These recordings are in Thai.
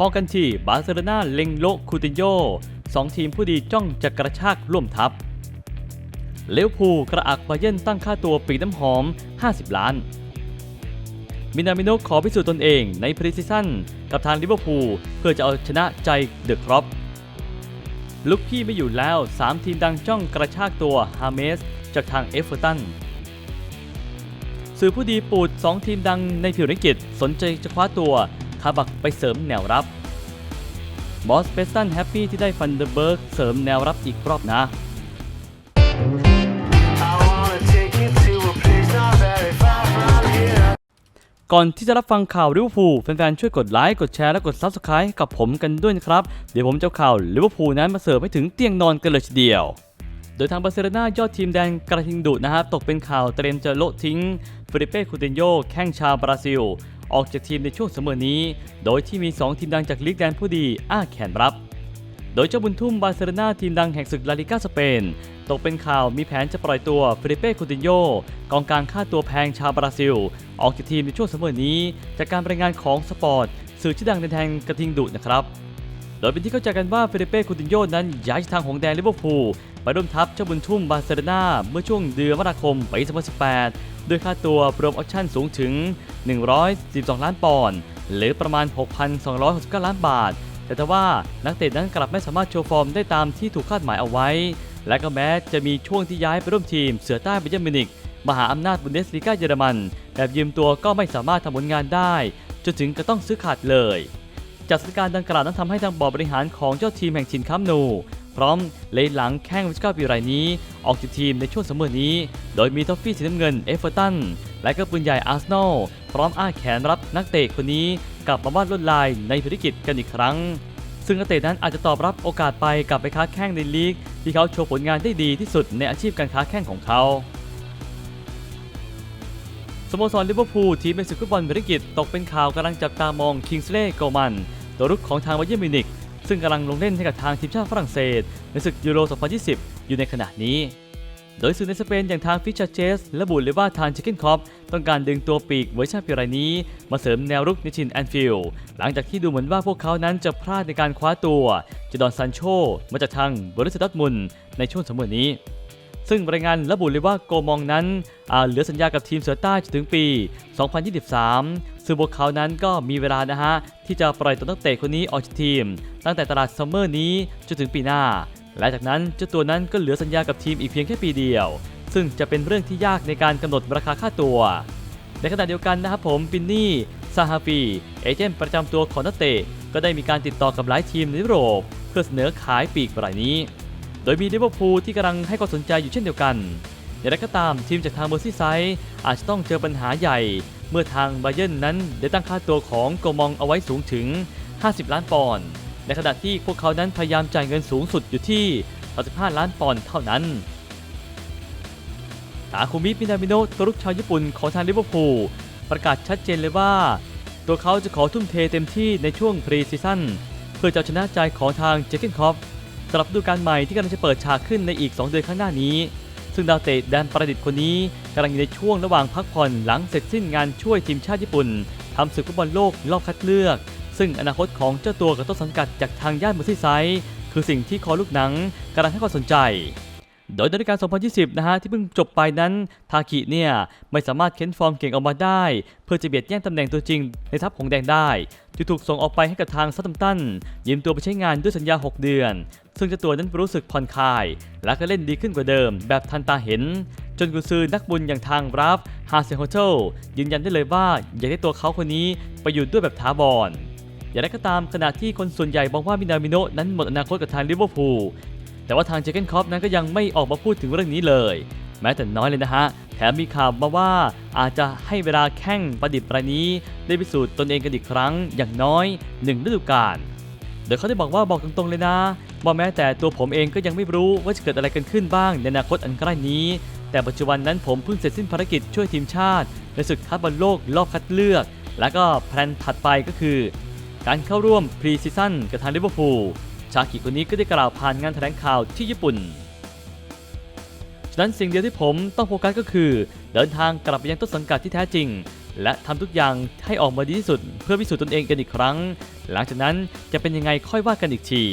พอกันที่บาร์เซโลนาเล็งโลคูตินโยสองทีมผู้ดีจ้องจะกระชากร่วมทัพเลวพูกระอักบาเยิร์นตั้งค่าตัวปีน้ำหอม 50 ล้าน มินามิโนะขอพิสูจน์ตนเองในพรีซีซั่นกับทางลิเวอร์พูลเพื่อจะเอาชนะใจเดอะครอปลุกพี่ไม่อยู่แล้ว 3 ทีมดังจ้องกระชากตัวฮาเมสจากทางเอฟเวอร์ตันสื่อผู้ดีปูด 2 ทีมดังในผิวนักกิจสนใจจะคว้าตัว บักไปเสริมแนวรับบอสเปสตันแฮปปี้ที่ได้ฟันเดอร์เบิร์กเสริมแนวรับอีกรอบนะก่อนที่จะรับฟังข่าวลิเวอร์พูลแฟนๆ ช่วยกดไลค์ กดแชร์ และกด Subscribe กับผมกันด้วยนะครับ เดี๋ยวผมจะข่าวลิเวอร์พูลนั้นมาเสิร์ฟให้ถึงเตียงนอนกันเลยทีเดียว โดยทางบาร์เซโลนายอดทีมแดงกระทิงดุนะฮะตกเป็นข่าวเตรียมจะโละทิ้งฟิลิเป้คูตินโยแข้งชาวบราซิล ออกจากทีมในช่วงเสมอนี้ โดยที่มี 2 ทีมดังจากลีกแดนผู้ดีอ้าแขนรับ โดยเจ้าบุญทุ่มบาร์เซโลนาทีมดังแห่งศึกลาลิก้าสเปน ตกเป็นข่าวมีแผนจะปล่อยตัวฟิลิเป้คูตินโยกองกลางค่าตัวแพงชาวบราซิล ออกจากทีมในช่วงเสมอนี้ จากการรายงานของสปอร์ตสื่อชื่อดังในแทงกระทิงดุนะครับโดยเป็นที่เข้าใจกันว่าฟิลิเป้คูตินโยนั้นย้ายจากทางหงแดงลิเวอร์พูลไปร่วมทัพเจ้าบุญทุ่มบาร์เซโลนาเมื่อช่วงเดือนมกราคมปี 2018 ด้วยค่าตัวรวมออปชั่นสูงถึง 112 ล้านปอนด์หรือประมาณ 6,269 ล้านบาท แต่ทว่านักเตะนั้นกลับไม่สามารถโชว์ฟอร์มได้ตามที่ถูกคาดหมายเอาไว้ และก็แม้จะมีช่วงที่ย้ายไปร่วมทีมเสือใต้ไบเยอร์มินิกมหาอำนาจบุนเดสลีกาเยอรมัน แบบยืมตัวก็ไม่สามารถทำผลงานได้ จนถึงก็ต้องซื้อขาดเลย จากสถานการณ์ดังกล่าวนั้นทำให้ทางบอร์ดบริหารของเจ้าทีมแห่งชินคัมนู พร้อมเลยหลังแข้งวิสกาปีรายนี้ ออกจากทีมในช่วงเสมอนี้ โดยมีทอฟฟี่สีน้ำเงินเอฟเวอร์ตันและก็ปืนใหญ่อาร์เซนอลพร้อมอ้าแขนรับนักเตะคนนี้กลับมาวาดลวดลายในภารกิจกันอีกครั้ง ซึ่งนักเตะนั้นอาจจะตอบรับโอกาสไปกลับไปค้าแข้งในลีก ที่เขาโชว์ผลงานได้ดีที่สุดในอาชีพการค้าแข้งของเขาสโมสรลิเวอร์พูลทีมเป็นศึกฟุตบอลบริกิตตกเป็นข่าวกำลังจับตามองคิงส์เล่โกมัน ตัวรุกของทางวาเยอร์มิวนิก ซึ่งกำลังลงเล่นให้กับทางทีมชาติฝรั่งเศส ในศึกยูโร 2020 อยู่ในขณะนี้ โดยสื่อในสเปนอย่างทางฟิชเชอร์เชสระบุเลยว่าทางชิคเก้นคอปต้องการดึงตัวปีกเวอร์ชันปีรายนี้ มาเสริมแนวรุกในชินแอนฟิลด์หลังจากที่ดูเหมือนว่าพวกเขานั้นจะพลาดในการคว้าตัวจดอนซันโชมาจากทางบริสตัดมุนในช่วงสมอนี้ซึ่งรายงานระบุเลยว่าโกมองนั้นอาเหลือสัญญากับทีมเสือใต้จนถึงปี 2023 ซึ่งพวกเขานั้นก็มีเวลานะฮะ ที่จะปล่อยตัวนักเตะคนนี้ออกจากทีม ตั้งแต่ตลาดซัมเมอร์นี้จนถึงปีหน้า และจากนั้นเจ้าตัวนั้นก็เหลือสัญญากับทีมอีกเพียงแค่ปีเดียว ซึ่งจะเป็นเรื่องที่ยากในการกำหนดราคาค่าตัว ในขณะเดียวกันนะครับผมปินนี่ซาฮาฟีเอเจนต์ประจำตัวของนักเตะก็ได้มีการติดต่อกับหลายทีมในยุโรป เพื่อเสนอขายปีกรายนี้ โดยมีลิเวอร์พูลที่กำลังให้ความสนใจอยู่เช่นเดียวกันอย่างไรก็ตามทีมจากทางเมอร์ซี่ไซด์อาจจะต้องเจอปัญหาใหญ่ เมื่อทางไบเยร์นนั้นได้ตั้งค่าตัวของโกมองเอาไว้สูงถึง 50 ล้านปอนด์ในขณะที่พวกเขานั้นพยายามจ่ายเงินสูงสุดอยู่ที่ 35 ล้านปอนด์เท่านั้นตาคุมิมินามิโนะตัวลูกชาวญี่ปุ่นของทางลิเวอร์พูลประกาศชัดเจนเลยว่า ตัวเขาจะขอทุ่มเทเต็มที่ในช่วงพรีซีซั่นเพื่อจะชนะใจของทางเจคเกนคอฟสำหรับฤดูกาลใหม่ที่กำลังจะเปิดฉากขึ้นในอีก 2 เดือนข้างหน้านี้ ซึ่งดาวเตะแดนประดิษฐ์คนนี้กำลังอยู่ในช่วงระหว่างพักผ่อนหลังเสร็จสิ้นงานช่วยทีมชาติญี่ปุ่นทำศึกฟุตบอลโลกรอบคัดเลือก ซึ่งอนาคตของเจ้าตัวกับต้นสังกัดจากทางย่านเมอร์ซี่ไซด์คือสิ่งที่คอลูกหนังกำลังให้ความสนใจ โดยในฤดูกาล 2020 นะฮะที่เพิ่งจบไปนั้นทาคิเนี่ยไม่สามารถเค้นฟอร์มเก่งออกมาได้ เพื่อจะเบียดแย่งตำแหน่งตัวจริงในทัพของแดงได้จึงถูกส่งออกไปให้กับทางซัตตัมตันยืมตัวไปใช้งานด้วยสัญญา 6 เดือน ซึ่งเจ้าตัวนั้นรู้สึกผ่อนคลาย และก็เล่นดีขึ้นกว่าเดิม แบบทันตาเห็น จนกุซือนักบุญอย่างทางราฟฮาเซโฮเทลยืนยันได้เลยว่าอยากได้ตัวเขาคนนี้ไปอยู่ด้วยแบบถาวรอย่างไรก็ตามขณะที่คนส่วนใหญ่มองว่ามินามิโนะนั้นหมดอนาคตกับทางลิเวอร์พูล แต่ว่าทางเจเกนคอปนั้นก็ยังไม่ออกมาพูดถึงเรื่องนี้เลย แม้แต่น้อยเลยนะฮะ แถมมีข่าวมาว่าอาจจะให้เวลาแข่งประดิษฐ์รายนี้ ได้พิสูจน์ตนเองกันอีกครั้งอย่างน้อยหนึ่งฤดูกาลโดยเขาได้บอกว่าบอกตรงๆเลยนะว่าแม้แต่ตัวผมเองก็ยังไม่รู้ว่าจะเกิดอะไรกันขึ้นบ้างในอนาคตอันใกล้นี้ แต่ปัจจุบันนั้นผมเพิ่งเสร็จสิ้นภารกิจช่วยทีมชาติ ในศึกคัดบอลโลกรอบคัดเลือก และก็แพลนถัดไปก็คือ การเข้าร่วมพรีซีซั่นกับทางลิเวอร์พูลาคิคนนี้ก็ได้กล่าวผ่านงานแถลงข่าวที่ญี่ปุ่น ฉะนั้นสิ่งเดียวที่ผมต้องโฟกัสก็คือ เดินทางกลับไปยังต้นสังกัดที่แท้จริง และทำทุกอย่างให้ออกมาดีที่สุด เพื่อพิสูจน์ตนเองกันอีกครั้ง หลังจากนั้นจะเป็นยังไงค่อยว่ากันอีกที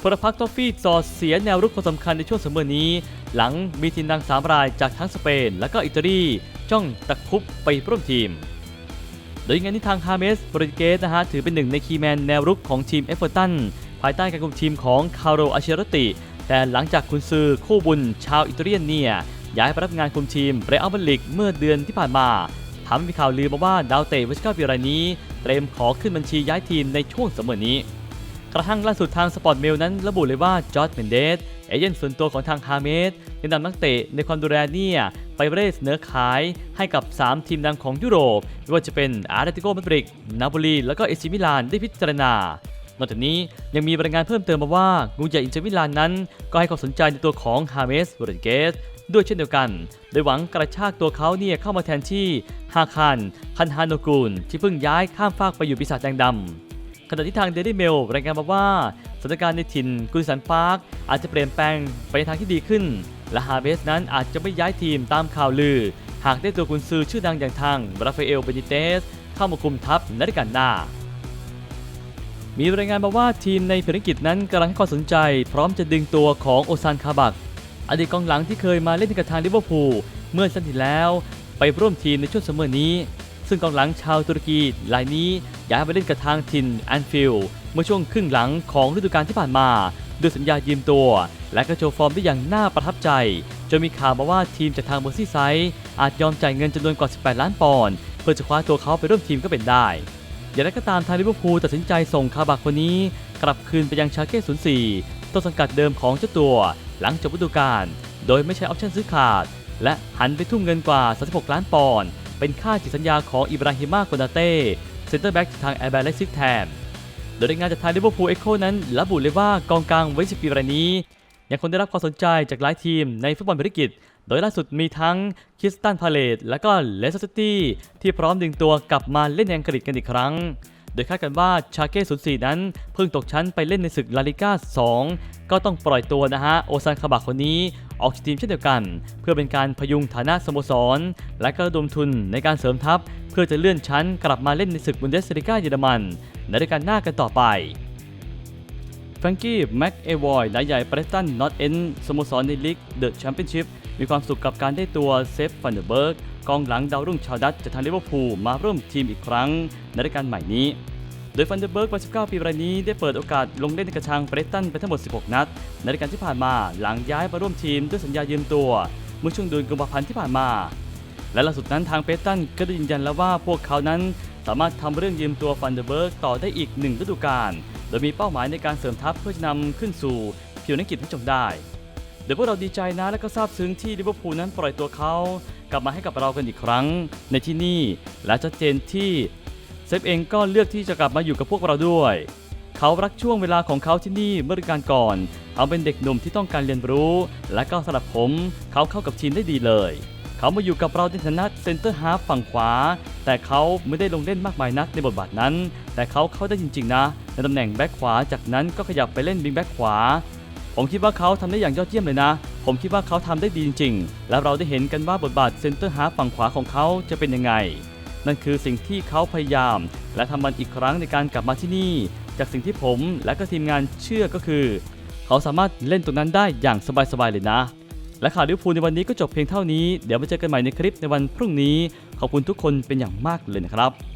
พลพรรคทอฟฟี่จอดเสียแนวรุกคนสำคัญในช่วงเสมอนี้ หลังมีทีมดัง3รายจากทั้งสเปนและก็อิตาลีจ้องตะคุบไปร่วมทีม โดยงานที่ทางฮาเมสโปรตุเกสนะฮะถือเป็นหนึ่งในคีย์แมนแนวรุกของทีมเอฟเวอร์ตันภายใต้การคุมทีมของคาร์โรอาเชโรติ แต่หลังจากคุณซือคู่บุญชาวอิตาเลียนเนี่ยย้ายไปรับงานคุมทีมเรอัลมาดริดเมื่อเดือนที่ผ่านมาทำให้มีข่าวลือมาว่าดาวเตะวัชกาปีรายนี้ เตรียมขอขึ้นบัญชีย้ายทีมในช่วงเสมอนี้ กระทั่งล่าสุดทางสปอร์ตเมลนั้นระบุเลยว่าจอร์จเมนเดสเอเย่นส่วนตัวของทางฮาเมส ได้นำนักเตะในความดูแลเนี่ยไปเร่เสนอขายให้กับ 3 ทีมดังของยุโรปไม่ว่าจะเป็นอาร์เตติโกมาดริดนาโปลีแล้วก็เอซิมิลานได้พิจารณานอกจากนี้ยังมีรายงานเพิ่มเติมมาว่างูใหญ่อินเตอร์มิลานนั้น ก็ให้ความสนใจในตัวของฮาเมสโรดริเกสด้วยเช่นเดียวกัน โดยหวังกระชากตัวเขาเนี่ยเข้ามาแทนที่ฮาคัน คันฮานโนกูล ที่เพิ่งย้ายข้ามฟากไปอยู่ปีศาจแดงดำขณะที่ทางเดลี่เมลรายงานมาว่าสถานการณ์ในถิ่นกุนสันพาร์คอาจจะเปลี่ยนแปลงไปในทางที่ดีขึ้น และฮาเบสนั้นอาจจะไม่ย้ายทีมตามข่าวลือ หากได้ตัวกุนซือชื่อดังอย่างทางราฟาเอลเบนิเตส เข้ามาคุมทัพในฤดูกาลหน้า มีรายงานมาว่าทีมในภารกิจนั้นกำลังให้ความสนใจ พร้อมจะดึงตัวของโอซานคาบัก อดีตกองหลังที่เคยมาเล่นกับทางลิเวอร์พูลเมื่อสันติแล้วไปร่วมทีมในช่วงเสมอนี้ ซึ่งกองหลังชาวตุรกีรายนี้ย้ายไปเล่นกับทางทินแอนฟิลด์เมื่อช่วงครึ่งหลังของฤดูกาลที่ผ่านมา ด้วยสัญญายืมตัว และก็โชว์ฟอร์มได้อย่างน่าประทับใจ จนมีข่าวมาว่าทีมจากทางเมอร์ซี่ไซด์อาจยอมจ่ายเงินจำนวนกว่า 18 ล้านปอนด์เพื่อจะคว้าตัวเขาไปร่วมทีมก็เป็นได้ อย่างไรก็ตามทางลิเวอร์พูลตัดสินใจส่งคาบักคนนี้ กลับคืนไปยังชาเก้04ต้นสังกัดเดิมของเจ้าตัว หลังจบฤดูกาลโดยไม่ใช้ออปชั่นซื้อขาด และหันไปทุ่มเงินกว่า 36 ล้านปอนด์เป็นค่าจิตสัญญาของอิบราฮิมาโกนาเต้เซนเตอร์แบ็กทางแอร์แบร์และซิกแทน ดยรายงานจากทางลิเวอร์พูลเอ็กโคนั้นระบุเลยว่ากองกลางไว้10ปีรายนี้ ยังคงได้รับความสนใจจากหลายทีมในฟุตบอลบริกิตโดยล่าสุดมีทั้งคิสตันพาเลตและก็เลสเตอร์ซิตี้ที่พร้อมดึงตัวกลับมาเล่นในอังกฤษกันอีกครั้ง โดยคาดกันว่าชาเก้04นั้น เพิ่งตกชั้นไปเล่นในศึกลาลิก้า 2 ก็ต้องปล่อยตัวนะฮะ โอซานคาบะคนนี้ออกจากทีมเช่นเดียวกัน เพื่อเป็นการพยุงฐานะสโมสร และก็ระดมทุนในการเสริมทัพ เพื่อจะเลื่อนชั้นกลับมาเล่นในศึกบุนเดสลิก้าเยอรมันในฤดูกาลหน้ากันต่อไปแฟรงกี้แม็กเอวอยนายใหญ่ปรสตันนอตเอนสโมสรในลีกเดอะแชมเปี้ยนชิพมีความสุขกับการได้ตัวเซฟฟันเดอร์เบิร์กกองหลังดาวรุ่งชาวดัตจากทางลิเวอร์พูลมาร่วมทีมอีกครั้งในฤดูกาลใหม่นี้ โดยฟันเดอร์เบิร์กวัย19ปีรายนี้ได้เปิดโอกาสลงเล่นในกระชังเบรตันไปทั้งหมด 16 นัด ในฤดูกาลที่ผ่านมาหลังย้ายมาร่วมทีมด้วยสัญญายืมตัว เมื่อช่วงเดือนกุมภาพันธ์ที่ผ่านมา และล่าสุดนั้นทางเปตันก็ได้ยืนยันแล้วว่าพวกเขานั้นสามารถทำเรื่องยืมตัวฟันเดอร์เบิร์กต่อได้อีกหนึ่งฤดูกาล โดยมีเป้าหมายในการเสริมทัพเพื่อจะนำขึ้นสู่ผิวนักกิจให้จงได้ เดี๋ยวพวกเราดีใจนะและก็ซาบซึ้งที่ลิเวอร์พูลนั้นปล่อยตัวเขา กลับมาให้กับเรากันอีกครั้งในที่นี่ และชัดเจนที่เซฟเองก็เลือกที่จะกลับมาอยู่กับพวกเราด้วย เขารักช่วงเวลาของเขาที่นี่เมื่อฤดูกาลก่อนเขาเป็นเด็กหนุ่มที่ต้องการเรียนรู้ และก็สำหรับผมเขาเข้ากับทีมได้ดีเลย เขามาอยู่กับเราในฐานะเซนเตอร์ฮาฟฝั่งขวา แต่เขาไม่ได้ลงเล่นมากมายนักในบทบาทนั้น แต่เขาเข้าได้จริงๆนะ ในตำแหน่งแบ็คขวา จากนั้นก็ขยับไปเล่นวิงแบ็คขวา ผมคิดว่าเขาทำได้อย่างยอดเยี่ยมเลยนะ ผมคิดว่าเขาทำได้ดีจริงๆ และเราได้เห็นกันว่าบทบาทเซนเตอร์ฮาฟฝั่งขวาของเขาจะเป็นยังไง นั่นคือสิ่งที่เขาพยายาม และทำมันอีกครั้งในการกลับมาที่นี่ จากสิ่งที่ผมและก็ทีมงานเชื่อก็คือ เขาสามารถเล่นตรงนั้นได้อย่างสบายๆเลยนะ และข่าวลิเวอร์พูลในวันนี้ก็จบเพียงเท่านี้ เดี๋ยวมาเจอกันใหม่ในคลิปในวันพรุ่งนี้ ขอบคุณทุกคนเป็นอย่างมากเลยนะครับ